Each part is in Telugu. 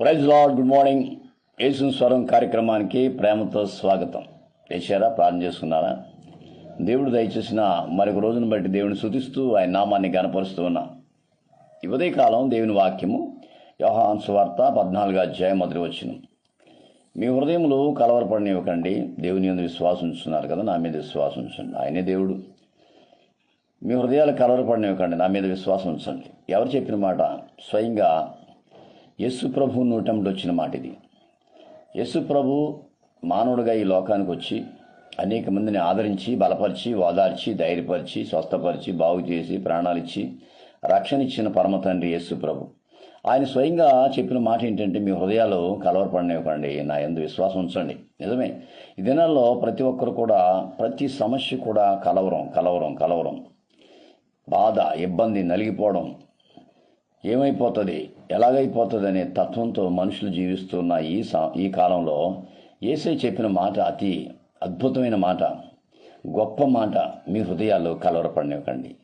Praise lord good morning. యేసు స్వరం కార్యక్రమానికి ప్రేమతో స్వాగతం. లేచారా ప్రార్థన చేసుకున్నారా? దేవుడు దయచేసిన మరొక రోజును బట్టి దేవుని శుతిస్తూ ఆయన నామాన్ని గనపరుస్తూ ఉన్నా. ఈ ఉదయకాలం దేవుని వాక్యము యోహాన్ సువార్త పద్నాలుగు అధ్యాయం మొదటి వచ్చిన మీ హృదయములు కలవరపడనివ్వకండి దేవుని మీద విశ్వాసం ఉంచున్నారు కదా నా మీద విశ్వాసం ఉంచండి. ఆయనే దేవుడు. మీ హృదయాలు కలవరపడనివ్వకండి నా మీద విశ్వాసం ఉంచండి. ఎవరు చెప్పిన మాట? స్వయంగా యేసు ప్రభు నూటంలో వచ్చిన మాట ఇది యేసు ప్రభు మానవుడిగా ఈ లోకానికి వచ్చి అనేక మందిని ఆదరించి బలపరిచి ఓదార్చి ధైర్యపరిచి స్వస్థపరిచి బాగు చేసి ప్రాణాలిచ్చి రక్షణ ఇచ్చిన పరమ తండ్రి ప్రభు. ఆయన స్వయంగా చెప్పిన మాట ఏంటంటే మీ హృదయాలు కలవరపడనివ్వకండి నా ఎందు విశ్వాసం ఉంచండి. నిజమే. ఈ దినాల్లో ప్రతి ఒక్కరు కూడా ప్రతి సమస్య కూడా కలవరం కలవరం కలవరం. బాధ ఇబ్బంది నలిగిపోవడం ఏమైపోతుంది? ఎలాగైపోతుంది అనే తత్వంతో మనుషులు జీవిస్తున్న ఈ సా- ఈ కాలంలో ఏసై చెప్పిన మాట అతి అద్భుతమైన మాట. గొప్ప మాట మీ హృదయాల్లో కలవరపడనివ్వకండి.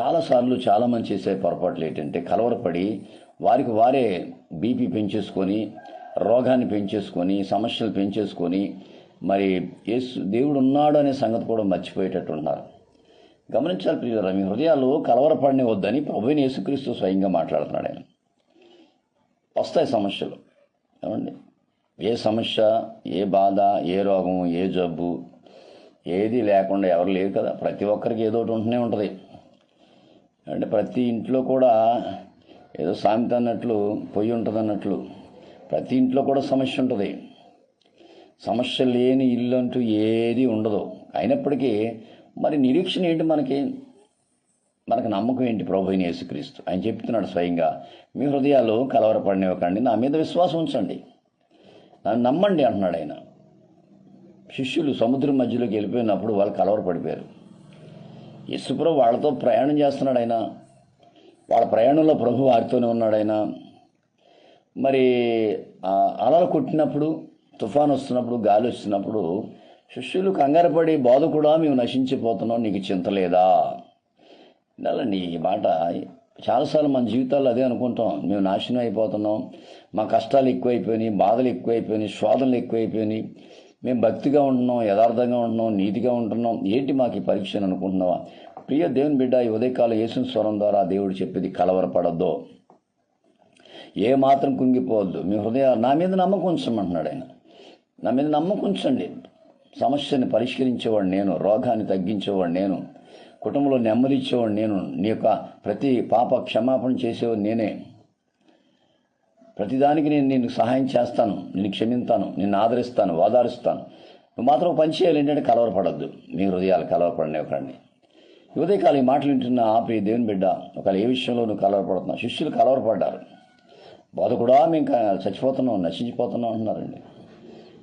చాలాసార్లు చాలామంది చేసే పొరపాట్లు ఏంటంటే కలవరపడి వారికి వారే బీపీ పెంచేసుకొని రోగాన్ని పెంచేసుకొని సమస్యలు పెంచేసుకొని మరి యేసు దేవుడు ఉన్నాడు అనే సంగతి కూడా మర్చిపోయేటట్టు ఉన్నారు గమనించాలి ప్రియుల మీ హృదయాలు కలవరపడిన వద్దని ప్రభుని యేసుక్రీస్తు స్వయంగా మాట్లాడుతున్నాడు ఆయన. వస్తాయి సమస్యలు. ఏమండి? ఏ సమస్య ఏ బాధ ఏ రోగం ఏ జబ్బు ఏది లేకుండా ఎవరు లేరు కదా. ప్రతి ఒక్కరికి ఏదో ఒకటి ఉంటూనే ఉంటుంది. అంటే ప్రతి ఇంట్లో కూడా ఏదో సామెత అన్నట్లు పొయ్యి ఉంటుంది అన్నట్లు ప్రతి ఇంట్లో కూడా సమస్య ఉంటుంది. సమస్య లేని ఇల్లు అంటూ ఏది ఉండదు. అయినప్పటికీ మరి నిరీక్షణ ఏంటి మనకి? మనకు నమ్మకం ఏంటి ప్రభు యేసుక్రీస్తు? ఆయన చెప్తున్నాడు స్వయంగా మీ హృదయాలు కలవరపడినవ్వకండి నా మీద విశ్వాసం ఉంచండి. నన్ను నమ్మండి అంటున్నాడు ఆయన. శిష్యులు సముద్రం మధ్యలోకి వెళ్ళిపోయినప్పుడు వాళ్ళు కలవరపడిపోయారు. యేసుప్రభు వాళ్ళతో ప్రయాణం చేస్తున్నాడు ఆయన. వాళ్ళ ప్రయాణంలో ప్రభు వారితోనే ఉన్నాడు ఆయన. మరి అలలు కొట్టినప్పుడు తుఫాన్ వస్తున్నప్పుడు గాలి వస్తున్నప్పుడు శిష్యులు కంగారపడి బాధ కూడా మేము నశించిపోతున్నాం నీకు చింత లేదా? నీ ఈ మాట చాలాసార్లు మన జీవితాల్లో అదే అనుకుంటాం. మేము నాశనం అయిపోతున్నాం మా కష్టాలు ఎక్కువైపోయినాయి బాధలు ఎక్కువైపోయినాయి శోధనలు ఎక్కువైపోయినాయి. మేము భక్తిగా ఉంటున్నాం యథార్థంగా ఉంటున్నాం నీతిగా ఉంటున్నాం. ఏంటి మాకు ఈ పరీక్ష అని అనుకుంటున్నావా? ప్రియ దేవుని బిడ్డ ఈ ఉదయకాల యేసు స్వరం ద్వారా దేవుడు చెప్పేది కలవరపడద్దు. ఏ మాత్రం కుంగిపోవద్దు. మీ హృదయ నా మీద నమ్మకం ఉంచమంటున్నాడు ఆయన. నా మీద నమ్మకం ఉంచండి. సమస్యని పరిష్కరించేవాడు నేను రోగాన్ని తగ్గించేవాడు నేను కుటుంబంలో నెమ్మది ఇచ్చేవాడు నేను నీ యొక్క ప్రతి పాప క్షమాపణ చేసేవాడు నేనే. ప్రతిదానికి నేను నిన్ను సహాయం చేస్తాను నిన్ను క్షమిస్తాను నిన్ను ఆదరిస్తాను ఓదారుస్తాను. నువ్వు మాత్రం పని చేయాలి ఏంటంటే కలవరపడద్దు. మీ హృదయాలు కలవరపడని ఒకరిని ఉదయకాలం ఈ మాటలు వింటున్న ఆపి దేవుని బిడ్డ ఒకవేళ ఏ విషయంలో నువ్వు కలవరపడుతున్నావు? శిష్యులు కలవరపడ్డారు. బాధ కూడా మేము చచ్చిపోతున్నాం నశించిపోతున్నాం అంటున్నారండి.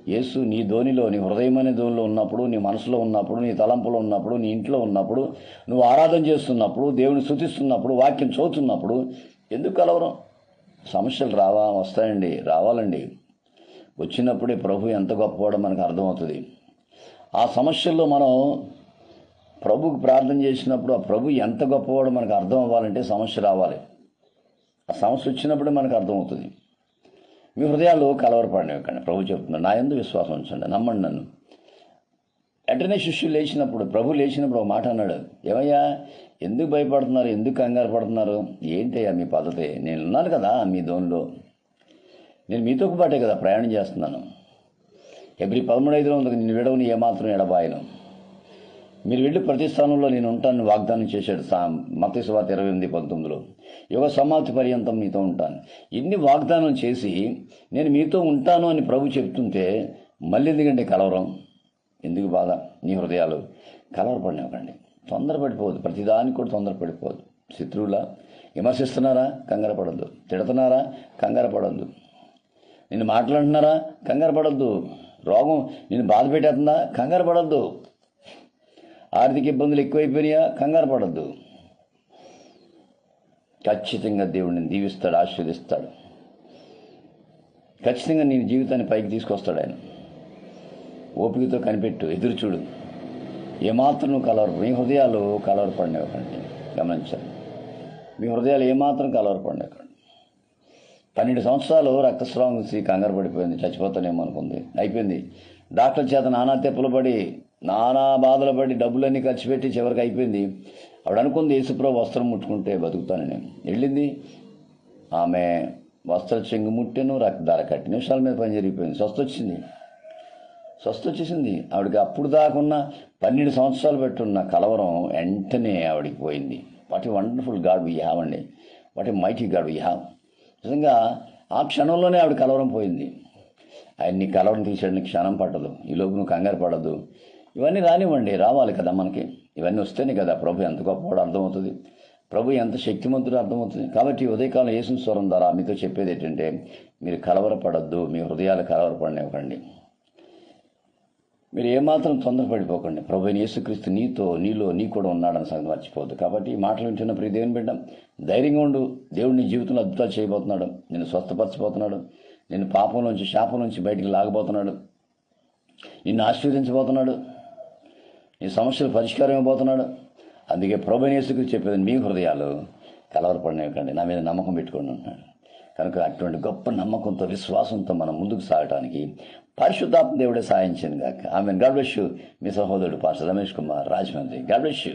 యేసు నీ ధోనిలో నీ హృదయం అనే ధోనిలో ఉన్నప్పుడు నీ మనసులో ఉన్నప్పుడు నీ తలంపులో ఉన్నప్పుడు నీ ఇంట్లో ఉన్నప్పుడు నువ్వు ఆరాధన చేస్తున్నప్పుడు దేవుని శుతిస్తున్నప్పుడు వాక్యం చదువుతున్నప్పుడు ఎందుకు కలవరం? సమస్యలు రావా వస్తాయండి రావాలండి. వచ్చినప్పుడే ప్రభు ఎంత గొప్పవాడో మనకు అర్థమవుతుంది. ఆ సమస్యల్లో మనం ప్రభుకు ప్రార్థన చేసినప్పుడు ఆ ప్రభు ఎంత గొప్పవాడో మనకు అర్థం అవ్వాలంటే సమస్య రావాలి. ఆ సమస్య వచ్చినప్పుడే మనకు అర్థమవుతుంది. మీ హృదయాలు కలవరపడినవ్వకండి ప్రభు చెప్తున్నాడు నా ఎందు విశ్వాసం ఉంచండి నమ్మండి నన్ను. వెంటనే శిష్యులు లేచినప్పుడు ప్రభు లేచినప్పుడు ఒక మాట అన్నాడు ఏమయ్యా ఎందుకు భయపడుతున్నారు ఎందుకు కంగారు పడుతున్నారు? ఏంటయ్యా మీ పద్ధతి? నేను ఉన్నాను కదా మీ దోనిలో నేను మీతో పాటే కదా ప్రయాణం చేస్తున్నాను. ఎవ్రీ పదమూడు ఐదు ఉంది నేను విడవని ఏమాత్రం ఎడబాయను. మీరు వెళ్ళి ప్రతి స్థానంలో నేను ఉంటానని వాగ్దానం చేశాడు సా మతేశ్వార్త ఇరవై ఎనిమిది పంతొమ్మిదిలో. యుగ సమాప్తి పర్యంతం మీతో ఉంటాను. ఇన్ని వాగ్దానం చేసి నేను మీతో ఉంటాను అని ప్రభు చెప్తుంటే మళ్ళీ ఎందుకంటే కలవరం? ఎందుకు బాధ? నీ హృదయాలు కలవరపడినవ్వకండి తొందరపడిపోవద్దు. ప్రతిదానికి కూడా తొందరపడిపోవద్దు. శత్రువులా? విమర్శిస్తున్నారా? కంగారు పడద్దు తిడుతున్నారా? కంగారు పడద్దు మాట్లాడుతున్నారా? కంగారు పడద్దు రోగం నేను బాధ పెట్టేస్తుందా? కంగారు పడద్దు ఆర్థిక ఇబ్బందులు ఎక్కువైపోయినాయా కంగారు పడద్దు. ఖచ్చితంగా దేవుడిని దీవిస్తాడు ఆశీర్దిస్తాడు ఖచ్చితంగా నీ జీవితాన్ని పైకి తీసుకొస్తాడు ఆయన. ఓపికతో కనిపెట్టు ఎదురు చూడు. ఏమాత్రం నువ్వు కలవరు మీ హృదయాలు కలవరపడినవ్వకండి. గమనించాలి. మీ హృదయాలు ఏమాత్రం కలవరపడినవ్వకండి. పన్నెండు సంవత్సరాలు రక్తస్రావం చూసి కంగారు పడిపోయింది చచ్చిపోతానేమో అనుకుంది. అయిపోయింది. డాక్టర్ చేత నానా తెప్పలు పడి నానా బాధలు పడి డబ్బులన్నీ ఖర్చు పెట్టి చివరికి అయిపోయింది. ఆవిడ అనుకుంది యేసుప్రభు వస్త్రం ముట్టుకుంటే బతుకుతానని. వెళ్ళింది. ఆమె వస్త్ర చెంగు ముట్టెను ధర కట్టి నిమిషాల మీద పని జరిగిపోయింది. స్వస్థొచ్చింది స్వస్థొచ్చేసింది ఆవిడకి అప్పుడు దాకున్న పన్నెండు సంవత్సరాలు పెట్టున్న కలవరం వెంటనే ఆవిడికి పోయింది. What wonderful God we have అండి. What mighty God we have. నిజంగా ఆ క్షణంలోనే ఆవిడ కలవరం పోయింది. ఆయన్ని కలవరం తీసేయడానికి క్షణం పట్టదు. ఈ లోపు నువ్వు కంగారు పడదు ఇవన్నీ రానివ్వండి రావాలి కదా మనకి. ఇవన్నీ వస్తేనే కదా ప్రభు ఎంత గొప్పవాడు అర్థమవుతుంది. ప్రభు ఎంత శక్తిమంతుడు అర్థమవుతుంది. కాబట్టి ఉదయకాలం యేసు స్వరం ద్వారా మీతో చెప్పేది ఏంటంటే మీరు కలవరపడద్దు మీ హృదయాలు కలవరపడనివ్వకండి మీరు ఏమాత్రం తొందరపడిపోకండి. ప్రభు యేసుక్రీస్తు నీతో నీలో నీ కూడా ఉన్నాడని సంగతి మర్చిపోవద్దు. కాబట్టి ఈ మాటలు వింటున్న ప్రతి దేవుని బిడ్డ ధైర్యంగా ఉండు. దేవుడు నీ జీవితంలో అద్భుతాలు చేయబోతున్నాడు. నేను స్వస్థపరచబోతున్నాడు. నేను పాపం నుంచి శాపం నుంచి బయటికి లాగబోతున్నాడు. నిన్ను ఆశీర్వదించబోతున్నాడు. నీ సమస్యలు పరిష్కారం ఇవ్వబోతున్నాడు అందుకే ప్రభు చెప్పేది మీ హృదయాలు కలవరపడినవ్వకండి నా మీద నమ్మకం పెట్టుకోండి అంటున్నాడు కనుక అటువంటి గొప్ప నమ్మకంతో విశ్వాసంతో మనం ముందుకు సాగటానికి పరిశుద్ధాత్మ దేవుడే సాయించింది కాక ఆమె గాడ్ బ్లెస్ యూ. మీ సహోదరుడు pastor Ramesh Kumar. Rajahmundry. God bless you.